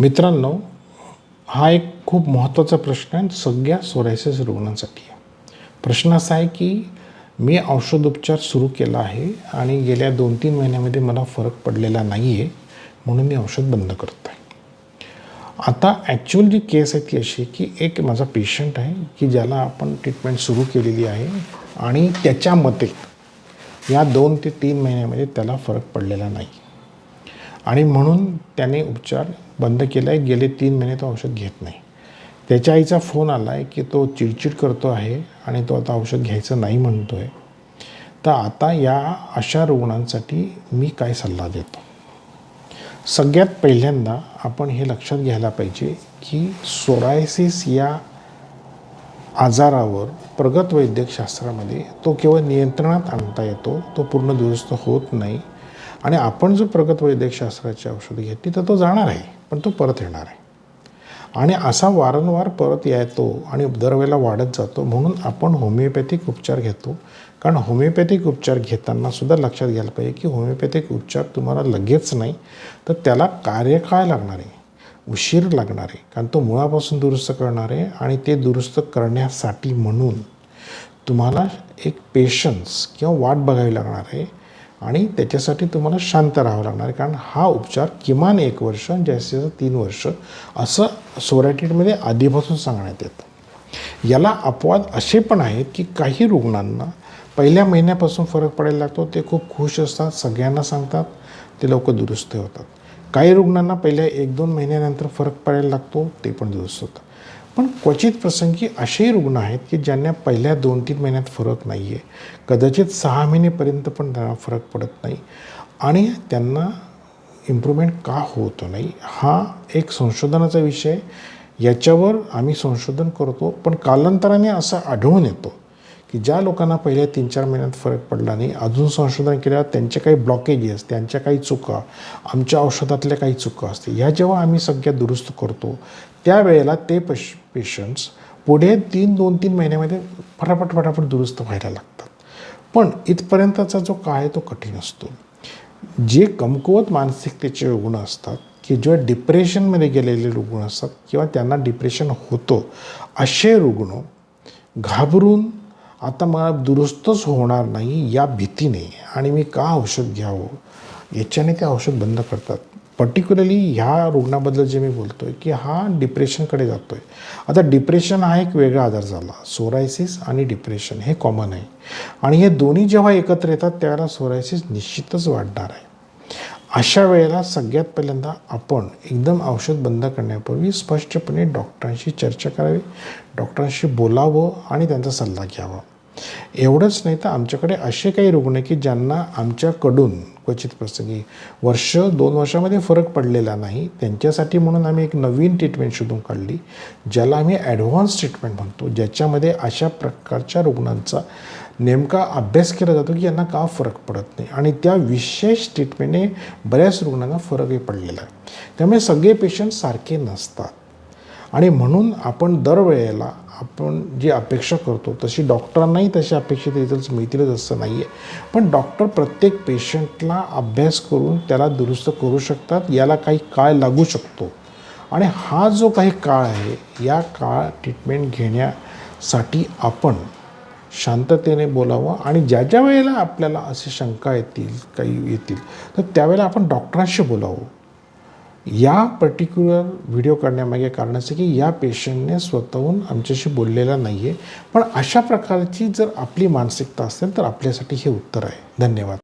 मित्रांनो हा एक खूप महत्त्वाचा प्रश्न आहे सगळ्या सोरायसिस रुग्णांसाठी आहे. प्रश्न असा आहे की मी औषधोपचार सुरू केला आहे आणि गेल्या दोन तीन महिन्यामध्ये मला फरक पडलेला नाही आहे म्हणून मी औषध बंद करतो आहे. आता ॲक्च्युअल जी केस आहे ती अशी की एक माझा पेशंट आहे की ज्याला आपण ट्रीटमेंट सुरू केलेली आहे आणि त्याच्या मते या दोन ते तीन महिन्यामध्ये त्याला फरक पडलेला नाही. आणि म्हणून त्याने उपचार बंद केला आहे गेले तीन महिने तो औषध घेत नाही. त्याच्या आईचा फोन आला आहे की तो चिडचिड करतो आहे आणि तो आता औषध घ्यायचं नाही म्हणतो आहे तर आता या अशा रुग्णांसाठी मी काय सल्ला देतो? सगळ्यात पहिल्यांदा आपण हे लक्षात घ्यायला पाहिजे की सोरायसिस या आजारावर प्रगत वैद्यकशास्त्रामध्ये तो केवळ नियंत्रणात आणता येतो तो पूर्ण दुरुस्त होत नाही. आणि आपण जो प्रगत वैद्यकशास्त्राची औषधं घेतली तर तो जाणार आहे पण तो परत येणार आहे. आणि असा वारंवार परत येतो आणि दरवेळेला वाढत जातो म्हणून आपण होमिओपॅथिक उपचार घेतो. कारण होमिओपॅथिक उपचार घेताना सुद्धा लक्षात घ्यायला पाहिजे की होमिओपॅथिक उपचार तुम्हाला लगेच नाही तर त्याला कार्यकाळ लागणार आहे? उशीर लागणार आहे कारण तो मुळापासून दुरुस्त करणार आहे आणि ते दुरुस्त करण्यासाठी म्हणून तुम्हाला एक पेशन्स किंवा वाट बघावी लागणार आहे आणि त्याच्यासाठी तुम्हाला शांत राहावं लागणार आहे. कारण हा उपचार किमान एक वर्ष जास्तीत जास्त तीन वर्ष असं सोरायटीमध्ये आधीपासून सांगण्यात येतं. याला अपवाद असे पण आहेत की काही रुग्णांना पहिल्या महिन्यापासून फरक पडायला लागतो ते खूप खुश असतात सगळ्यांना सांगतात ते लवकर दुरुस्त होतात. काही रुग्णांना पहिल्या एक दोन महिन्यानंतर फरक पडायला लागतो ते पण दुरुस्त होतं पण क्वचित प्रसंगी असेही रुग्ण आहेत की ज्यांना पहिल्या दोन तीन महिन्यात फरक नाही आहे कदाचित सहा महिनेपर्यंत पण त्यांना फरक पडत नाही. आणि त्यांना इम्प्रूव्हमेंट का होतो नाही? हा एक संशोधनाचा विषय याच्यावर आम्ही संशोधन करतो पण कालांतराने असं आढळून येतो. की ज्या लोकांना पहिल्या तीन चार महिन्यात फरक पडला नाही अजून संशोधन केल्यावर त्यांचे काही ब्लॉकेजेस त्यांच्या काही चुका आमच्या औषधातल्या काही चुका असते. ह्या जेव्हा आम्ही सगळ्या दुरुस्त करतो त्यावेळेला ते पश पेशंट्स पुढे तीन दोन तीन महिन्यामध्ये फटाफट फटाफट दुरुस्त व्हायला लागतात. पण इथपर्यंतचा जो काळ आहे तो कठीण असतो. जे कमकुवत मानसिकतेचे रुग्ण असतात की जेव्हा डिप्रेशनमध्ये गेलेले रुग्ण असतात किंवा त्यांना डिप्रेशन होतं असे रुग्ण घाबरून आता मला दुरुस्तच होणार नाही या भीतीने. आणि मी का औषध घ्यावं? याच्याने ते औषध बंद करतात. पर्टिक्युलरली ह्या रुग्णाबद्दल जे मी बोलतो आहे की हा डिप्रेशनकडे जातो आहे आता डिप्रेशन हा एक वेगळा आजार झाला. सोरायसिस आणि डिप्रेशन हे कॉमन आहे. आणि हे दोन्ही जेव्हा एकत्र येतात त्यावेळेला सोरायसिस निश्चितच वाढणार आहे. अशा वेळेला सगळ्यात पहिल्यांदा आपण एकदम औषध बंद करण्यापूर्वी स्पष्टपणे डॉक्टरांशी चर्चा करावी डॉक्टरांशी बोलावं आणि त्यांचा सल्ला घ्यावा. एवढंच नाही तर आमच्याकडे असे काही रुग्ण आहे की ज्यांना आमच्याकडून क्वचित प्रसंगी वर्ष दोन वर्षामध्ये फरक पडलेला नाही. त्यांच्यासाठी म्हणून आम्ही एक नवीन ट्रीटमेंट शोधून काढली ज्याला आम्ही ॲडव्हान्स ट्रीटमेंट म्हणतो ज्याच्यामध्ये अशा प्रकारच्या रुग्णांचा नेमका अभ्यास केला जातो की यांना का फरक पडत नाही. आणि त्या विशेष ट्रीटमेंटने बऱ्याच रुग्णांना फरकही पडलेला आहे. त्यामुळे सगळे पेशंट सारखे नसतात. आणि म्हणून आपण दरवेळेला आपण जी अपेक्षा करतो तशी डॉक्टरांनाही तशी अपेक्षित रिझल्ट मिळतीलच असं नाही आहे पण डॉक्टर प्रत्येक पेशंटला अभ्यास करून त्याला दुरुस्त करू शकतात याला काही काळ लागू शकतो. आणि हा जो काही काळ आहे या काळ ट्रीटमेंट घेण्यासाठी आपण शांततेने बोलावं आणि ज्या ज्या वेळेला आपल्याला असे शंका येतील काही येतील तर त्यावेळेला आपण डॉक्टरांशी बोलावं. या पर्टिक्युलर व्हिडिओ काढण्यामागे कारण असं की या पेशंटने स्वतःहून आमच्याशी बोललेला नाही आहे पण अशा प्रकारची जर आपली मानसिकता असेल तर आपल्यासाठी हे उत्तर आहे. धन्यवाद.